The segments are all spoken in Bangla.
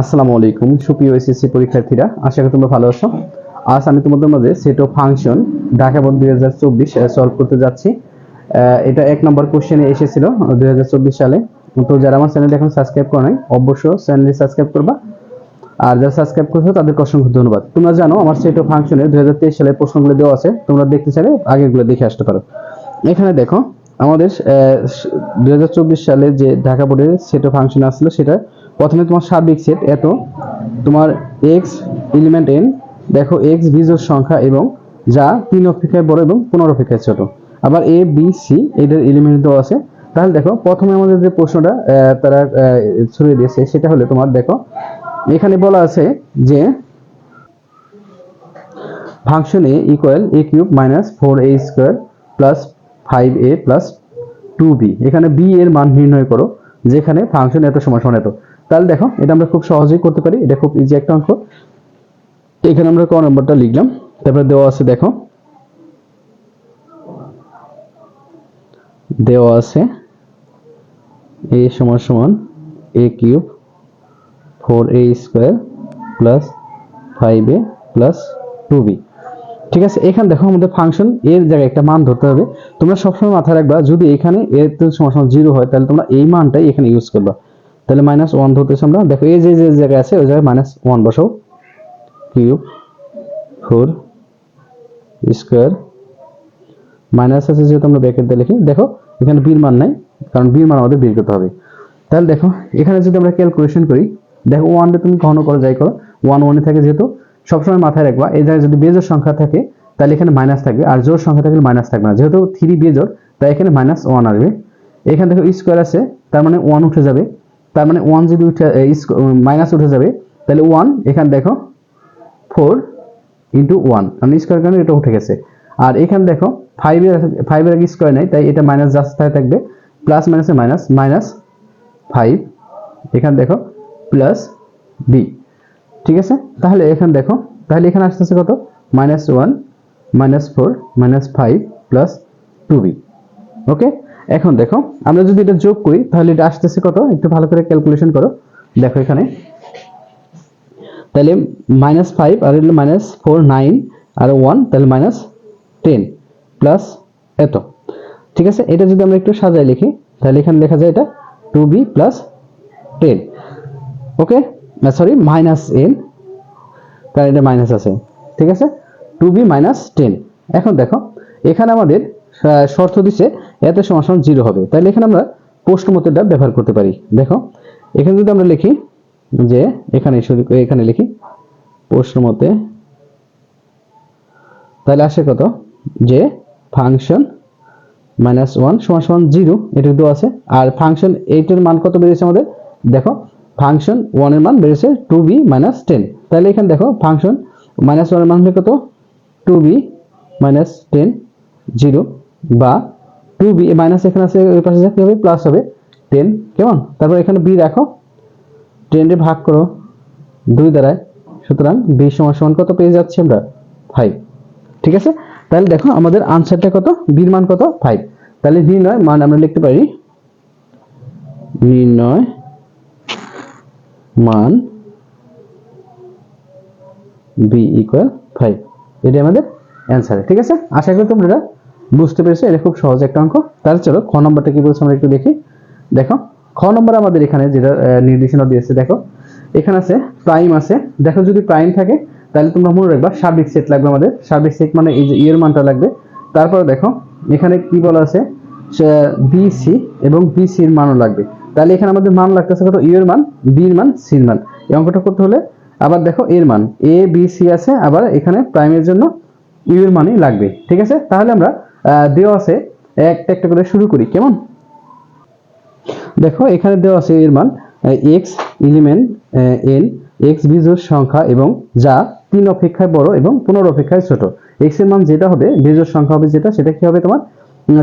আসসালামু আলাইকুম, সুপ্রিয় এসএসসি পরীক্ষার্থীরা, আশা করি তোমরা ভালো আছো। আজ আমি তোমাদের মাঝে set of function Dhaka board দুই হাজার চব্বিশ সলভ করতে যাচ্ছি। এটা এক নম্বর কোশ্চেনে এসেছিল দুই হাজার চব্বিশ সালে। তো যারা আমার চ্যানেল এখন সাবস্ক্রাইব করে নাই, অবশ্যই চ্যানেলটি সাবস্ক্রাইব করবা। আর যারা সাবস্ক্রাইব করছ, তাদেরকে অসংখ্য ধন্যবাদ। তোমরা জানো, আমার সেট অফ ফাংশনে দুই হাজার তেইশ সালে প্রশ্নগুলো দেওয়া আছে, তোমরা দেখতে চাইলে আগেগুলো দেখে আসতে পারো। এখানে দেখো, আমাদের দুই হাজার চব্বিশ সালে যে ঢাকা বোর্ডের সেট অফ ফাংশন আসলো, সেটা প্রথমে তোমার সার্বিক সেট এত। তোমার এক্স এলিমেন্ট এন দেখো এক্স বিজোড় সংখ্যা এবং যা তিন অপেক্ষায় বড় এবং পনেরো অপেক্ষায় ছোট। আবার এ বি সি এদের এলিমেন্ট দেওয়া আছে। তাহলে দেখো, প্রথমে আমাদের যে প্রশ্নটা তারা ছড়িয়ে দিয়েছে, সেটা হলে তোমার, দেখো, এখানে বলা আছে যে function A equal A cube minus four A square plus five A plus two B এখানে বি এর মান নির্ণয় করো, যেখানে ফাংশন এত সময় সমান এত। তাহলে দেখো, এটা আমরা খুব সহজেই করতে পারি। এটা খুব ইজি একটা অঙ্ক। এখানে আমরা ক নম্বরটা লিখলাম। তারপরে দেওয়া আছে, দেখো। দেওয়া আছে এ সমান সমান A cube four A square plus five A plus two B ঠিক আছে, এখানে দেখো আমাদের ফাংশন এর জায়গায় একটা মান ধরতে হবে। তোমরা সবসময় মাথায় রাখবা, যদি এখানে এর তো সমান জিরো হয়, তাহলে তোমরা এই মানটাই এখানে ইউজ করবা। তাহলে মাইনাস ওয়ান ধরতেছি আমরা। দেখো, এই যে যে জায়গায় আছে, ওই জায়গায় মাইনাস ওয়ান বসাও। কিউব ফোর স্কোয়ার মাইনাস আছে যেহেতু আমরা ব্যাকেট দিয়ে লিখি। দেখো, এখানে বীর মান নাই, কারণ বীর মান আমাদের বের করতে হবে। তাহলে দেখো, এখানে যদি আমরা ক্যালকুলেশন করি, দেখো ওয়ানটা তুমি ঘন করো, যাই করো ওয়ান ওয়ানে থাকে যেহেতু, সবসময় মাথায় রাখবা, এই জায়গায় যদি বেজোর সংখ্যা থাকে, তাহলে এখানে মাইনাস থাকবে, আর জোর সংখ্যা থাকলে মাইনাস থাকবে না। যেহেতু থ্রি বেজোর তাই এখানে মাইনাস ওয়ান আসবে। এখানে দেখো স্কোয়ার আছে, তার মানে ওয়ান উঠে যাবে। তার মানে ওয়ান যদি উঠে মাইনাস উঠে যাবে, তাহলে ওয়ান এখানে দেখো ফোর ইন্টু ওয়ান কারণ স্কোয়ার কারণে এটা উঠে গেছে? আর এখানে দেখো ফাইভের ফাইভের আগে স্কোয়ার নেই, তাই এটা মাইনাস জাস্ট থাকবে প্লাস মাইনাসে মাইনাস মাইনাস ফাইভ এখানে দেখো প্লাস বি ঠিক আছে? তাহলে এখানে দেখো, তাহলে এখানে আসতে আসতেছে কত? Minus one minus four minus five plus two B okay এখন দেখো, আমরা যদি এটা যোগ করি, তাহলে এটা আসতেছে কত? একটু ভালো করে ক্যালকুলেশন করো। দেখো এখানে। তাহলে মাইনাস ফাইভ আর হলো মাইনাস ফোর নাইন আর ওয়ান তাহলে মাইনাস টেন প্লাস এত। ঠিক আছে? এটা যদি আমরা একটু সাজায় লিখি, তাহলে এখানে লেখা যায় এটা two B plus ten okay? Sorry minus N কারণ এটা মাইনাস আছে। ঠিক আছে? টু বি মাইনাস টেন এখন দেখো, এখানে আমাদের শর্ত দিচ্ছে এত সমান সমান জিরো হবে। তাহলে এখানে আমরা প্রশ্ন মতোটা ব্যবহার করতে পারি। দেখো, এখানে যদি আমরা লিখি যে, এখানে শুরু এখানে লিখি প্রশ্ন মতে তাহলে আসে কত? যে ফাংশন মাইনাস ওয়ান সমান সমান জিরো এটা দেওয়া আছে। আর ফাংশন এইটের মান কত বেড়েছে আমাদের? দেখো ফাংশন ওয়ানের মান বেড়েছে টু বি মাইনাস টেন তাহলে এখানে দেখো ফাংশন মাইনাস ওয়ানের মান হলে কত? Two B minus ten zero বা টু বি মাইনাস এখানে আছে, ওই পাশে কি হবে? প্লাস হবে। টেন কেমন? তারপর এখানে বি রাখো টেনে ভাগ করো। দুই দ্বারায়। সুতরাং বি সমান সমান কত পেয়ে যাচ্ছি আমরা? ফাইভ ঠিক আছে? তাহলে দেখো, আমাদের আনসারটা কত? বির মান কত? ফাইভ তাহলে নির্ণয় মান আমরা লিখতে পারি। নির্ণয় মান বি ইকুয়াল ফাইভ এটি আমাদের অ্যান্সার ঠিক আছে? আশা করি তোমরা বুঝতে পেরেছ এটা খুব সহজ একটা অঙ্ক। তাহলে চলো, খ নম্বরটা কি বলছে আমরা একটু দেখি। দেখো, খ নম্বর আমাদের এখানে যেটা নির্দেশনা দিয়েছে, দেখো। এখানে আছে প্রাইম আছে। দেখো, যদি প্রাইম থাকে, তাহলে তোমরা মনে রাখবা সার্বিক সেট লাগবে আমাদের। সার্বিক সেট মানে এই যে ইয়ের মানটা লাগবে। তারপর দেখো, এখানে কি বলা আছে? বিসি এবং বিসি এর মানও লাগবে। তাহলে এখানে আমাদের মান লাগতেছে কত? ইয়ের মান বি এর মান সি এর মান। এই অঙ্কটা করতে হলে আবার দেখো এর মান। এ বি সি আছে, আবার এখানে প্রাইমের জন্য ইউ এর মানই লাগবে। ঠিক আছে? তাহলে আমরা দেওয়া আছে। একটা একটা করে শুরু করি, কেমন? দেখো, এখানে দেওয়া আছে এর মান এক্স এলিমেন্ট এন এক্স বিজোড় সংখ্যা এবং যা তিন অপেক্ষায় বড় এবং পনেরো অপেক্ষায় ছোট। এক্সের মান যেটা হবে, বিজোড় সংখ্যা হবে যেটা, সেটা কি হবে তোমার?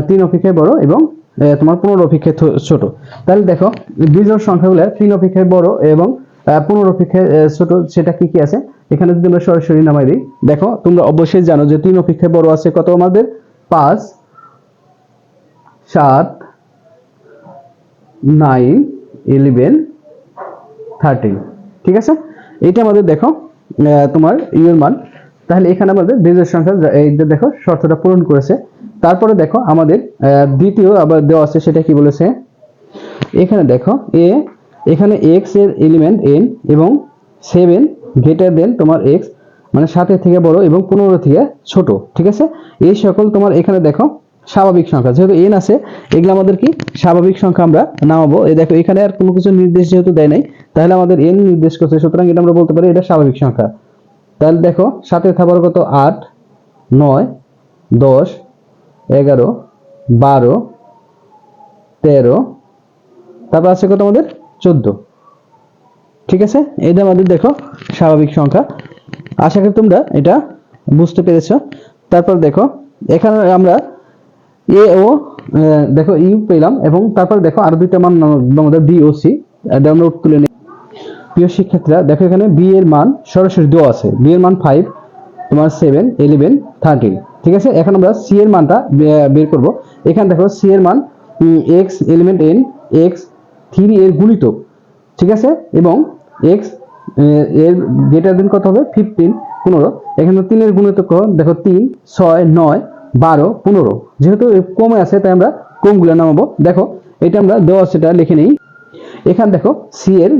তিন অপেক্ষায় বড় এবং তোমার পনেরো অপেক্ষায় ছোট। তাহলে দেখো, বিজোড় সংখ্যাগুলো তিন অপেক্ষায় বড় এবং পনেরো অপেক্ষায় ছোট, সেটা কি কি আছে? এখানে যদি আমরা সরাসরি নামাই দিই, দেখো, তোমরা অবশ্যই জানো যে তিন অপেক্ষায় বড় আছে কত আমাদের? পাঁচ, সাত, নাইন, ইলেভেন, থার্টিন। ঠিক আছে? এটা আমাদের দেখো তোমার ইউ এর মান। তাহলে এখানে আমাদের বেজের সংখ্যা দেখো, শর্তটা পূরণ করেছে। তারপরে দেখো, আমাদের দ্বিতীয় আবার দেওয়া আছে, সেটা কি বলেছে? এখানে দেখো, এ, এখানে এক্সের এলিমেন্ট এন এবং সেভেন গ্রেটার দেন তোমার এক্স মানে সাতের থেকে বড় এবং পনেরো থেকে ছোট, ঠিক আছে? এই সকল তোমার এখানে দেখো, স্বাভাবিক সংখ্যা। যেহেতু এন আছে, এগুলো আমাদের কি? স্বাভাবিক সংখ্যা আমরা নামাবো। এই দেখো, এখানে আর কোনো কিছু নির্দেশ যেহেতু দেয় নাই, তাহলে আমাদের এন নির্দেশ করছে, সুতরাং এটা আমরা বলতে পারি এটা স্বাভাবিক সংখ্যা। তাহলে দেখো, সাতের থাবার কত? আট, নয়, দশ, এগারো, বারো, তেরো, তারপর আছে কত আমাদের? চোদ্দ। ঠিক আছে? এটা আমাদের দেখো, স্বাভাবিক সংখ্যা। আশা করি তোমরা এটা বুঝতে পেরেছ। তারপর দেখো, এখানে আমরা এ ও দেখো ইউ পেলাম এবং তারপর দেখো আরও দুইটা মান আমাদের ও সি আমরা তুলে নিই। প্রিয় শিক্ষার্থীরা, দেখো এখানে বি এর মান সরাসরি দেওয়া আছে। বি এর মান ফাইভ তোমার সেভেন ইলেভেন থার্টিন ঠিক আছে? এখন আমরা সি এর মানটা বের করব। এখানে দেখো সি এর মান X element N X three এর গুণিতক ঠিক আছে? এবং এক্স এর গ্রেটার দেন কত হবে? ফিফটিন পনেরো। এখানে তিনের গুণিতক দেখো, তিন, ছয়, নয়, বারো, পনেরো। যেহেতু কমে আছে, তাই আমরা কমগুলো নামাবো। দেখো, এটা আমরা দেওয়া সেটা লিখে নিই। এখান দেখো সি এর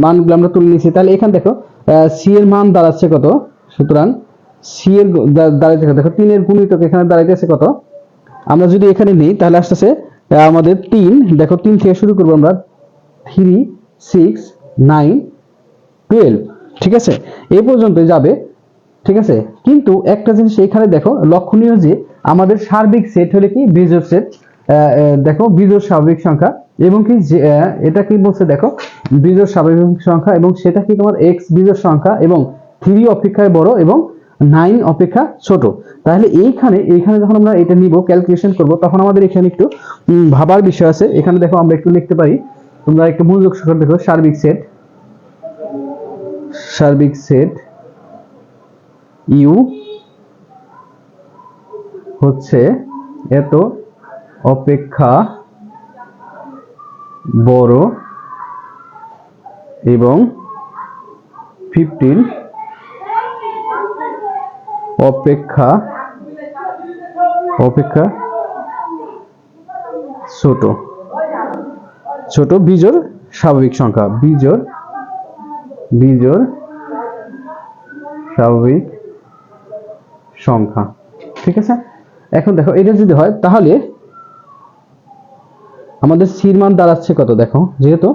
মানগুলো আমরা তুলে নিয়েছি। তাহলে এখান দেখো সি এর মান দাঁড়াচ্ছে কত? সুতরাং সি এর গু- দা- দাঁড়াইতে দেখো, তিনের গুণিতক এখানে দাঁড়াইতেছে কত? আমরা যদি এখানে নিই, তাহলে আসতেছে আমাদের তিন। দেখো, তিন থেকে শুরু করব আমরা। থ্রি সিক্স নাইন টুয়েলভ ঠিক আছে? এই পর্যন্ত যাবে, ঠিক আছে? কিন্তু একটা জিনিস এখানে দেখো, লক্ষণীয় যে আমাদের সার্বিক সেট হলে কি? বিজোড় সেট দেখো, বিজোড় স্বাভাবিক সংখ্যা এবং কি এটা কি বলছে দেখো? বিজোড় স্বাভাবিক সংখ্যা এবং সেটা কি তোমার এক্স বিজোড় সংখ্যা এবং থ্রি অপেক্ষায় বড় এবং নাইন অপেক্ষা ছোট। তাহলে এইখানে এইখানে যখন আমরা এটা নিব ক্যালকুলেশন করব, তখন আমাদের এখানে একটু ভাবার বিষয় আছে। এখানে দেখো আমরা একটু লিখতে পারি। তোমরা একটু মনোযোগ সহকারে দেখো, সার্বিক সেট সার্বিক সেট ইউ হচ্ছে এত অপেক্ষা বড় এবং ফিফটিন অপেক্ষা অপেক্ষা ছোট। ছোট বিজোর স্বাভাবিক সংখ্যা। বিজোর বিজোর স্বাভাবিক সংখ্যা। ঠিক আছে? এখন দেখো, এটা যদি হয়, তাহলে আমাদের সির মান দাঁড়াচ্ছে কত দেখো? যেহেতু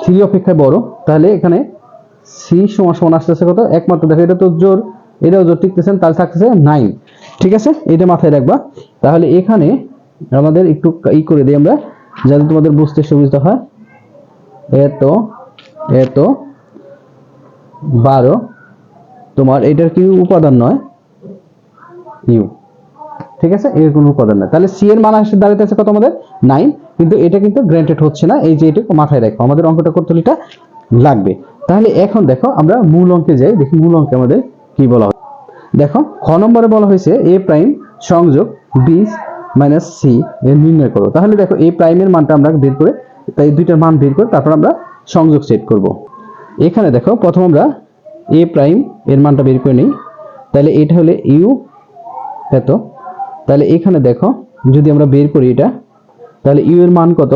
থ্রি অপেক্ষায় বড়, তাহলে এখানে সি সমান সমান আসতেছে কত? একমাত্র দেখো, এটা তো জোর, এটাও জোর টিকতেছেন তাহলে থাকতেছে নাইন। ঠিক আছে? এটা মাথায় রাখবা। তাহলে এখানে আমাদের একটু ই করে দিই আমরা, যাতে তোমাদের বুঝতে সুবিধা হয়। এত এত বারো। তোমার এটার কি উপাদান নয়? ইউ। ঠিক আছে? এর কোনো উপাদান নয়। তাহলে সি এর মান আসে দাঁড়াতে আছে কত আমাদের? নাইন। কিন্তু এটা কিন্তু গ্র্যান্টেড হচ্ছে না। এই যে এটুকু মাথায় রাখো। আমাদের অঙ্কটা করতে হলে এটা লাগবে। তাহলে এখন দেখো, আমরা মূল অঙ্কে যাই। দেখি মূল অঙ্কে আমাদের কি বলা হয়। দেখো, খ নম্বরে বলা হয়েছে এ প্রাইম সংযোগ বি মাইনাস সি এর নির্ণয় করো। তাহলে দেখো এ প্রাইমের মানটা আমরা বের করে তাই দুইটার মান বের করে তারপর আমরা সংযোগ সেট করব। এখানে দেখো, প্রথম আমরা এ প্রাইম এর মানটা বের করে নিই। তাহলে এটা হলে ইউ এত। তাহলে এখানে দেখো, যদি আমরা বের করি এটা, তাহলে ইউ এর মান কত?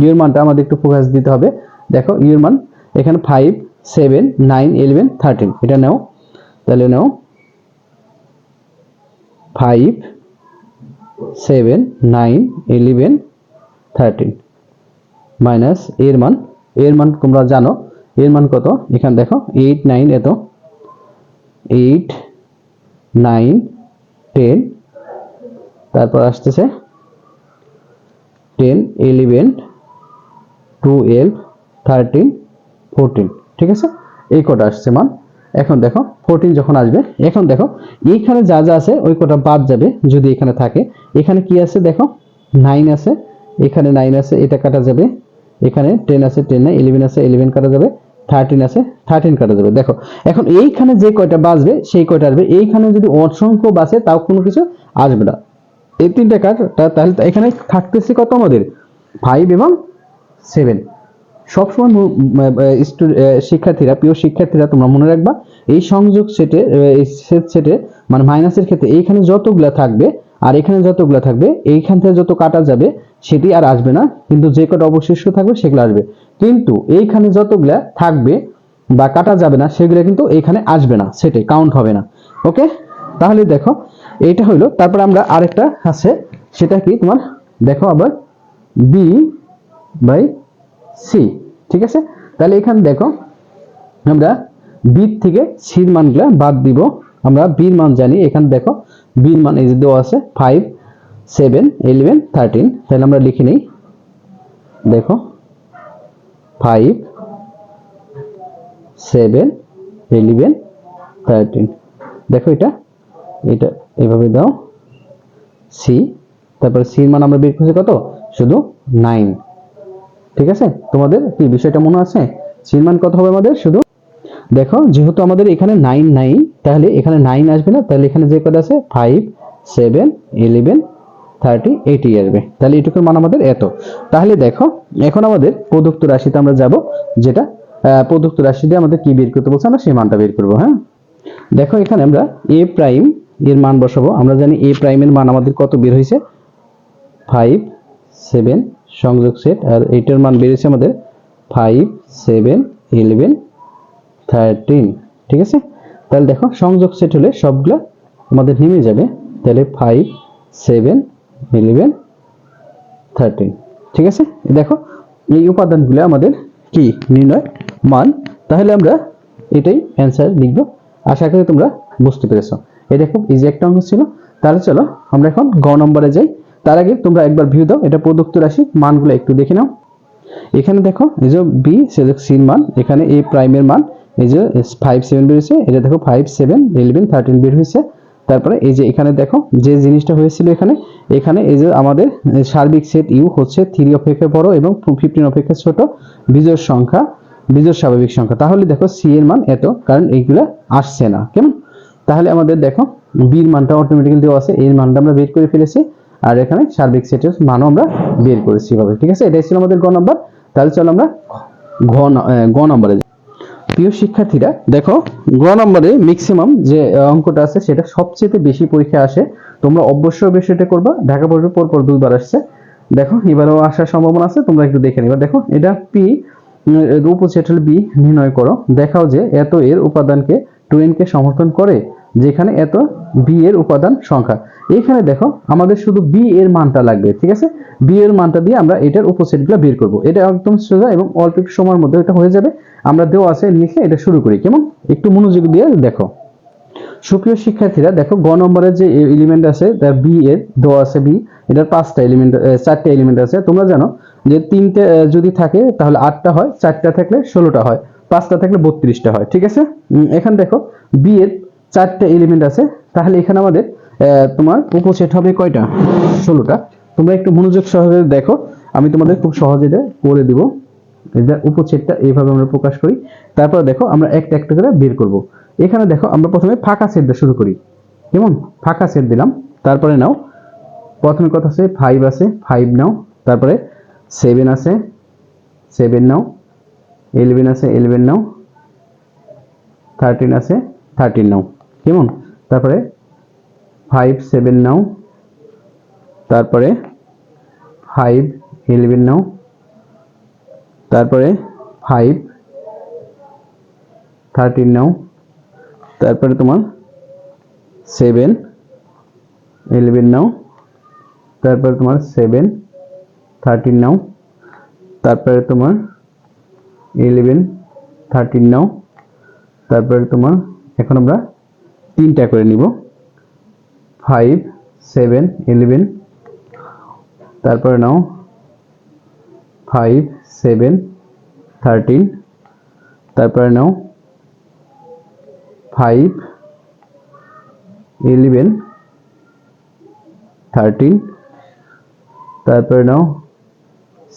ইউ এর মানটা আমাদের একটু ফোকাস দিতে হবে। দেখো ইউ এর মান, এখানে five seven nine eleven thirteen এটা নাও। তাহলে নাও five seven nine eleven thirteen minus এর মান এর মান তোমরা জানো। এর মান কত? এখানে দেখো এইট নাইন এত। এইট নাইন টেন তারপর আসতেছে ten eleven twelve thirteen fourteen ঠিক আছে? এই কটা আসছে মান। এখন দেখো ফোরটিন যখন আসবে, এখন দেখো, এইখানে যা যা আছে, ওই কটা বাদ যাবে যদি এখানে থাকে। এখানে কি আছে দেখো? নাইন আছে। এখানে নাইন আছে, এটা কাটা যাবে এখানে টেন আছে টেন নাই ইলেভেন আছে ইলেভেন কাটা যাবে থার্টিন আছে থার্টিন কাটা যাবে। দেখো, এখন এইখানে যে কয়টা বাঁচবে সেই কয়টা আসবে। এইখানে যদি অসংখ্য বাঁচে তাও কোনো কিছু আসবে না। এই তিনটা কাট তাহলে এখানে থাকতেছে কত আমাদের? ফাইভ এবং সেভেন সবসময় শিক্ষার্থীরা, প্রিয় শিক্ষার্থীরা, তোমরা মনে রাখবা, এই সংযোগ সেটে এই সেট সেটে মানে মাইনাসের ক্ষেত্রে, এইখানে যতগুলা থাকবে, আর এখানে যতগুলা থাকবে, এইখান থেকে যত কাটা যাবে সেটি আর আসবে না, কিন্তু যে কটা অবশিষ্ট থাকবে সেগুলো আসবে। কিন্তু এইখানে যতগুলা থাকবে বা কাটা যাবে না, সেগুলো কিন্তু এইখানে আসবে না, সেটে কাউন্ট হবে না। ওকে তাহলে দেখো, এইটা হইল, তারপর আমরা আরেকটা আছে, সেটা কি তোমার? দেখো আবার বি বাই সি ঠিক আছে? তাহলে এখানে দেখো, আমরা বি থেকে সির মানগুলা বাদ দিব। আমরা বির মান জানি, এখানে দেখো বির মান এই যে দেওয়া আছে ফাইভ সেভেন, ইলেভেন, থার্টিন, তাহলে আমরা লিখে নিই। দেখো, ফাইভ, সেভেন, ইলেভেন, থার্টিন। দেখো এটা এটা এভাবে দাও। সি তারপরে সির মান আমরা বের করছি কত? শুধু নাইন। ঠিক আছে? তোমাদের কি বিষয়টা মনে আছে? সির মান কত হবে আমাদের? শুধু দেখো, যেহেতু আমাদের এখানে নাইন নাইন, তাহলে এখানে নাইন আসবে না, তাহলে এখানে যে কত আছে? Five, seven, eleven thirty eighty আসবে। তাহলে এটুকুর মান আমাদের এত। তাহলে দেখো, এখন আমাদের প্রদত্ত রাশিতে আমরা যাব, যেটা প্রদত্ত রাশি দিয়ে আমাদের কি বের করতে বলছে? আমরা সেই মানটা বের করব হ্যাঁ? দেখো, এখানে আমরা এ প্রাইম এর মান বসাবো। আমরা জানি এ প্রাইমের মান আমাদের কত বের হয়েছে? ফাইভ সেভেন সংযোগ সেট আর এইটার মান বেরিয়েছে আমাদের ফাইভ সেভেন ইলেভেন থার্টিন ঠিক আছে? তাহলে দেখো, সংযোগ সেট হলে সবগুলা আমাদের নেমে যাবে। তাহলে ফাইভ সেভেন ইলেভেন থার্টিন ঠিক আছে? দেখো, এই উপাদানগুলো আমাদের কি? নির্ণয়, মান। তাহলে আমরা এটাই অ্যান্সার লিখব। আশা করি তোমরা বুঝতে পেরেছ। এটা খুব ইজি একটা অঙ্ক ছিল, তাহলে চলো আমরা এখন গ নম্বরে যাই। তার আগে তোমরা একবার ভিউ দাও, এটা প্রদত্ত রাশি, মানগুলো একটু দেখে নাও। এখানে দেখো, এই যে বি সির মান, এখানে এ প্রাইমের মান, এই যে ফাইভ সেভেন বেরিয়েছে এটা দেখো ফাইভ সেভেন ইলেভেন থার্টিন বের হয়েছে। তারপরে এই যে এখানে দেখো, যে জিনিসটা হয়েছিল এখানে এখানে এই যে আমাদের সার্বিক সেট ইউ হচ্ছে থ্রি অপেক্ষা বড় এবং ফিফটিন অপেক্ষা ছোট, বিজোড় সংখ্যা, বিজোড় স্বাভাবিক সংখ্যা। তাহলে দেখো সি এর মান এত, কারণ এইগুলা আসছে না। কেমন? তাহলে আমাদের দেখো বির মানটা অটোমেটিক্যালি দেওয়া আছে এর মানটা আমরা বের করে ফেলেছি, আর এখানে সার্বিক সেটের মানও আমরা বের করেছি এভাবে। ঠিক আছে? এটাই ছিল আমাদের গ নম্বর। তাহলে চলো আমরা ঘ নম্বরে যাই। প্রিয় শিক্ষার্থীরা, দেখো, গ নম্বরে ম্যাক্সিমাম যে অঙ্কটা আছে, সেটা সবচেয়ে বেশি পরীক্ষা আসে। তোমরা অবশ্যই বিষয়টা করবা। ঢাকা বোর্ডে পর পর দুইবার আসছে। দেখো, এবারও আসার সম্ভাবনা আছে, তোমরা একটু দেখে নিবা। দেখো, এটা পি উপসেট হল বি নির্ণয় করো। দেখাও যে, এত এর উপাদানকে টুয়েনকে সমর্থন করে। যেখানে এত বি এর উপাদান সংখ্যা। এখানে দেখো, আমাদের শুধু বি এর মানটা লাগবে, ঠিক আছে? বি এর মানটা দিয়ে আমরা এটার উপসেটগুলো বের করব। এটা একদম সোজা এবং অল্প একটু সময়ের মধ্যে এটা হয়ে যাবে। আমরা দেওয়া আছে লিখে এটা শুরু করি। কেমন? একটু মনোযোগ দিয়ে দেখো। সুপ্রিয় শিক্ষার্থীরা, দেখো, গ নম্বরের যে এলিমেন্ট আছে তার বি এর, দেওয়া আছে বি এটার পাঁচটা এলিমেন্ট চারটা এলিমেন্ট আছে। তোমরা জানো যে তিনটে যদি থাকে, তাহলে আটটা হয়, চারটা থাকলে ষোলোটা হয়, পাঁচটা থাকলে বত্রিশটা হয়, ঠিক আছে? এখানে দেখো বি এর চারটা এলিমেন্ট আছে। তাহলে এখানে আমাদের তোমার উপসেট হবে কয়টা? ষোলোটা। তোমরা একটু মনোযোগ সহকারে দেখো। আমি তোমাদের খুব সহজে এটা করে দিব। এটা উপচ্ছেদটা এইভাবে আমরা প্রকাশ করি। তারপর দেখো, আমরা একটা একটা করে বের করব। এখানে দেখো, আমরা প্রথমে ফাঁকা সেট দিয়ে শুরু করি। কেমন? ফাঁকা সেট দিলাম। তারপরে নাও, প্রথমে কথা আছে ফাইভ আছে ফাইভ নাও। তারপরে সেভেন আছে সেভেন নাও। ইলেভেন আছে ইলেভেন নাও। থার্টিন আছে থার্টিন নাও। কেমন? তারপরে ফাইভ সেভেন নাও। তারপরে ফাইভ ইলেভেন নাও। তারপরে ফাইভ থার্টিন নাও। তারপরে তোমার সেভেন ইলেভেন নাও। তারপরে তোমার সেভেন থার্টিন নাও। তারপরে তোমার ইলেভেন থার্টিন নাও। তারপরে তোমার, এখন আমরা তিনটা করে নিব। ফাইভ সেভেন ইলেভেন তারপরে নাও। ফাইভ সেভেন থার্টিন তারপরে নাও। ফাইভ ইলেভেন থার্টিন তারপরে নাও।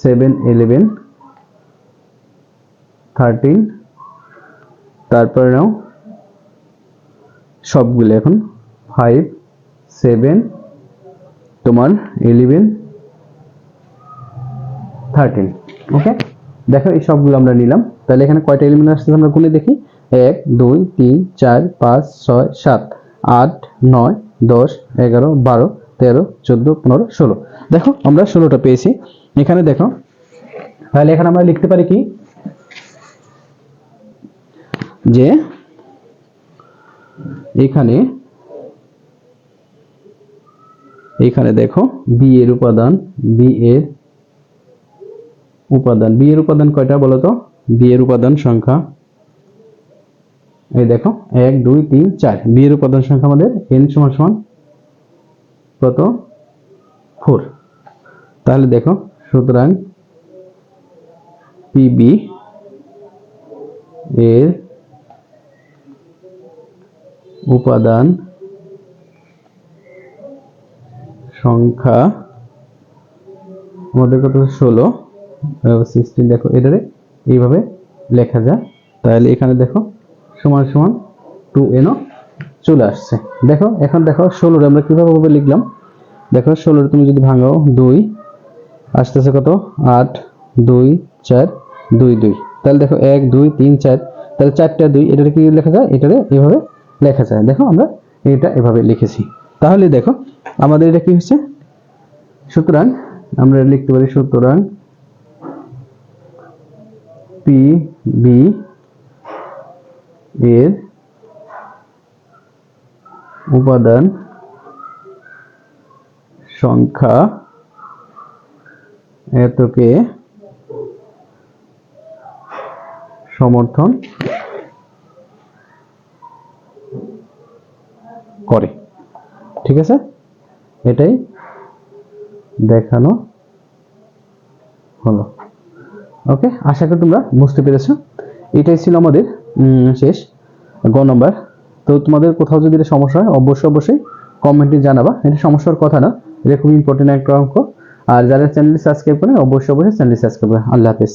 সেভেন ইলেভেন থার্টিন তারপরে নাও। সবগুলো এখন ফাইভ সেভেন তোমার ইলেভেন থার্টিন ওকে দেখো, এই সবগুলো আমরা নিলাম। তাহলে এখানে কয়টা এলিমেন্ট আসছে আমরা গুনে দেখি। এক, দুই, তিন, চার, পাঁচ, ছয়, সাত, আট, নয়, দশ, এগারো, বারো, তেরো, চোদ্দ, পনেরো, ষোলো। দেখো, আমরা ষোলোটা পেয়েছি। এখানে দেখো, তাহলে এখানে আমরা লিখতে পারি কি? যে এখানে এখানে দেখো বি এর উপাদান বি এর উপাদান। বি এর উপাদান কয়টা বলো তো? বি এর উপাদান সংখ্যা, এই দেখো, এক, দুই, তিন, চার। বি এর উপাদান সংখ্যা আমাদের এন সমান সমান কত? ফোর তাহলে দেখো, সুতরাং পিবি এর উপাদান সংখ্যা, আমাদের কত? ষোলো। সিক্সটিন দেখো, এটারে এইভাবে লেখা যায়। তাহলে এখানে দেখো, সমান সমান টু এনও চলে আসছে। দেখো, এখন দেখো ষোলোর আমরা কীভাবে ভাবে লিখলাম? দেখো ষোলোর তুমি যদি ভাঙাও, দুই, আসতেছে কত? আট, দুই, চার, দুই দুই। তাহলে দেখো, এক, দুই, তিন, চার। তাহলে চারটা দুই, এটারে কি লেখা যায়? এটারে এভাবে লেখা যায়। দেখো আমরা এটা এভাবে লিখেছি। তাহলে দেখো, আমাদের এটা কি হচ্ছে? সুতরাং আমরা লিখতে পারি সুতরাং পি বি এর উপাদান সংখ্যা এতকে সমর্থন করে। ঠিক আছে? এটাই দেখানো হলো। ওকে আশা করি তোমরা বুঝতে পেরেছ। এটাই ছিল আমাদের শেষ গ নম্বর। তো তোমাদের কোথাও যদি এটা সমস্যা হয়, অবশ্যই অবশ্যই কমেন্টে জানাবা। এটা সমস্যার কথা না, এটা খুব ইম্পর্টেন্ট একটা অঙ্ক। আর যারা চ্যানেল সাবস্ক্রাইব করে অবশ্যই অবশ্যই চ্যানেল সাবস্ক্রাইব করে। আল্লাহ হাফেজ।